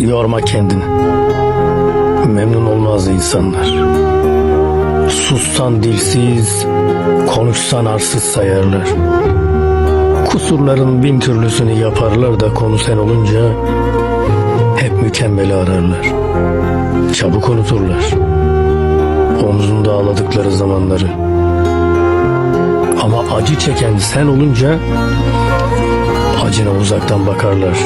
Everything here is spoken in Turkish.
Yorma kendini. Memnun olmaz insanlar. Sussan dilsiz, konuşsan arsız sayarlar. Kusurların bin türlüsünü yaparlar da konu sen olunca hep mükemmeli ararlar. Çabuk unuturlar. Omzunda ağladıkları zamanları. Ama acı çeken sen olunca acına uzaktan bakarlar.